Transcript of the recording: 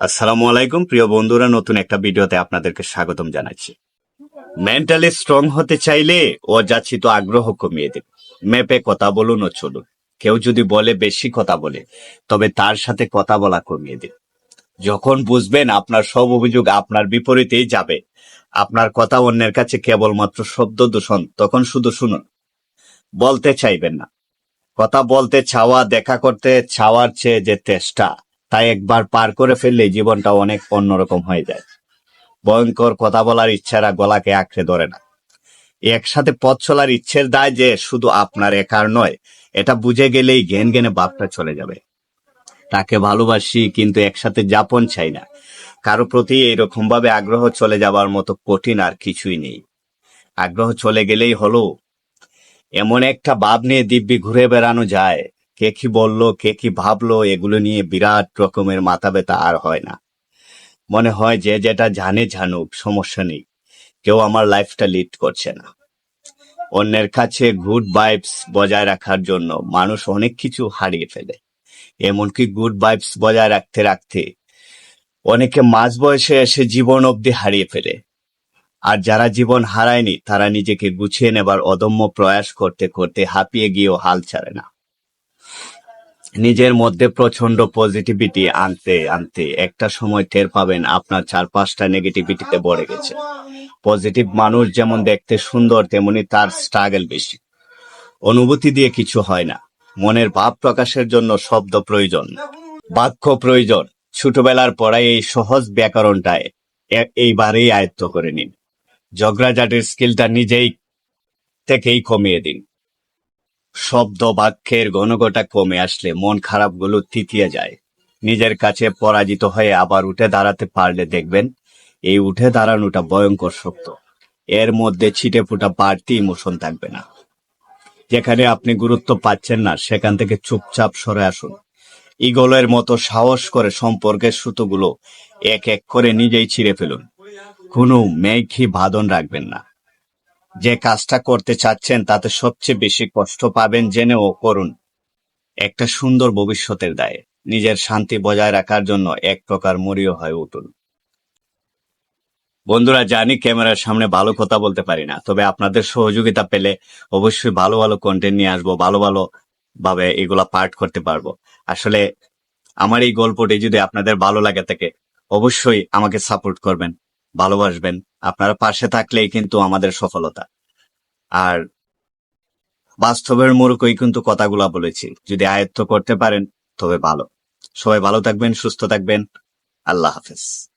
আসসালামু আলাইকুম, প্রিয় বন্ধুরা, নতুন একটা ভিডিওতে আপনাদেরকে স্বাগতম জানাচ্ছি। মেন্টালি স্ট্রং হতে চাইলে অযাচিত আগ্রহ কমিয়ে দিন। মেপে কথা বলুন ও চলুন। কেউ যদি বলে বেশি কথা বলে, তবে তার সাথে কথা বলা কমিয়ে দিন। যখন বুঝবেন আপনার সব অভিযোগ আপনার বিপরীতেই যাবে, আপনার কথা অন্যের কাছে কেবলমাত্র শব্দ দূষণ, তখন শুধু শুনুন। বলতে চাইবেন না। কথা বলতে, চাওয়া, দেখা করতে, চাওয়ার চেয়ে যে চেষ্টা তাই একবার পার করে ফেললে জীবনটা অনেক অন্যরকম হয়ে যায়। ভয়ঙ্কর কথা বলার ইচ্ছারা গলাকে আঁকড়ে ধরে না। একসাথে পথ চলার ইচ্ছের দায় যে শুধু আপনার একার নয়, এটা বুঝে গেলেই জ্ঞান জ্ঞানে বাপটা চলে যাবে। তাকে ভালোবাসি, কিন্তু একসাথে যাপন চাই না। কারও প্রতি এইরকম ভাবে আগ্রহ চলে যাবার মতো কঠিন আর কিছুই নেই। আগ্রহ চলে গেলেই হলো, এমন একটা ভাব নিয়ে দিব্যি ঘুরে বেড়ানো যায় কে কি বলল, কে কি ভাবলো, এগুলো নিয়ে বিরাট রকমের মাথা ব্যথা আর হয় না। মনে হয় যে যেটা জানে জানুক, সমস্যা নেই। কেউ আমার লাইফটা লিড করছে না। অন্যের কাছে গুড ভাইবস বজায় রাখার জন্য মানুষ অনেক কিছু হারিয়ে ফেলে। এমনকি গুড ভাইবস বজায় রাখতে রাখতে অনেকে মাঝ বয়সে এসে জীবন অবধি হারিয়ে ফেলে। আর যারা জীবন হারায়নি, তারা নিজেকে গুছিয়ে নেবার অদম্য প্রয়াস করতে করতে হাঁপিয়ে গিয়েও হাল ছাড়ে না। নিজের মধ্যে প্রচণ্ড পজিটিভিটি আনতে আনতে একটা সময় টের পাবেন আপনার চারপাশটা নেগেটিভিটিতে ভরে গেছে। পজিটিভ মানুষ যেমন দেখতে সুন্দর, তেমনি তার স্ট্রাগল বেশি। অনুভূতি দিয়ে কিছু হয় না। মনের ভাব প্রকাশের জন্য শব্দ প্রয়োজন। বাক্য প্রয়োজন। ছোটবেলার পড়ায় এই সহজ ব্যাকরণটায় এইবারেই আয়ত্ত করে নিন। ঝগড়াঝাটির স্কিলটা নিজেই থেকেই কমিয়ে দিন। শব্দ বাক্যের ঘনঘটা কমে আসলে মন খারাপগুলো তৃতীয় যায়। নিজের কাছে পরাজিত হয়ে আবার উঠে দাঁড়াতে পারলে দেখবেন, এই উঠে দাঁড়ানোটা ভয়ঙ্কর শক্ত এর মধ্যে ছিটে ফুটা বাড়তি ইমোশন থাকবে না। যেখানে আপনি গুরুত্ব পাচ্ছেন না, সেখান থেকে চুপচাপ সরে আসুন। ইগলের মতো সাহস করে সম্পর্কের সুতোগুলো এক এক করে নিজেই ছিঁড়ে ফেলুন। কোনো মেঘি বাঁধন রাখবেন না। যে কাজটা করতে চাচ্ছেন তাতে সবচেয়ে বেশি কষ্ট পাবেন জেনেও করুন। একটা সুন্দর ভবিষ্যতের দায়ে। নিজের শান্তি বজায় রাখার জন্য এক প্রকার মরিয় হয়ে উঠুন। বন্ধুরা, জানি ক্যামেরার সামনে ভালো কথা বলতে পারি না, তবে আপনাদের সহযোগিতা পেলে অবশ্যই ভালো ভালো কন্টেন্ট নিয়ে আসব, ভালো ভালো ভাবে এগুলা পার্ট করতে পারব। আসলে আমার এই গল্পটি যদি আপনাদের ভালো লাগে থাকে, অবশ্যই আমাকে সাপোর্ট করবেন। ভালোবাসবেন। আপনার পাশে থাকলেই কিন্তু আমাদের সফলতা। আর বাস্তবের মোড়কই কিন্তু কথাগুলা বলেছি। যদি আয়ত্ত করতে পারেন, তবে ভালো। সবাই ভালো থাকবেন, সুস্থ থাকবেন। আল্লাহ হাফেজ।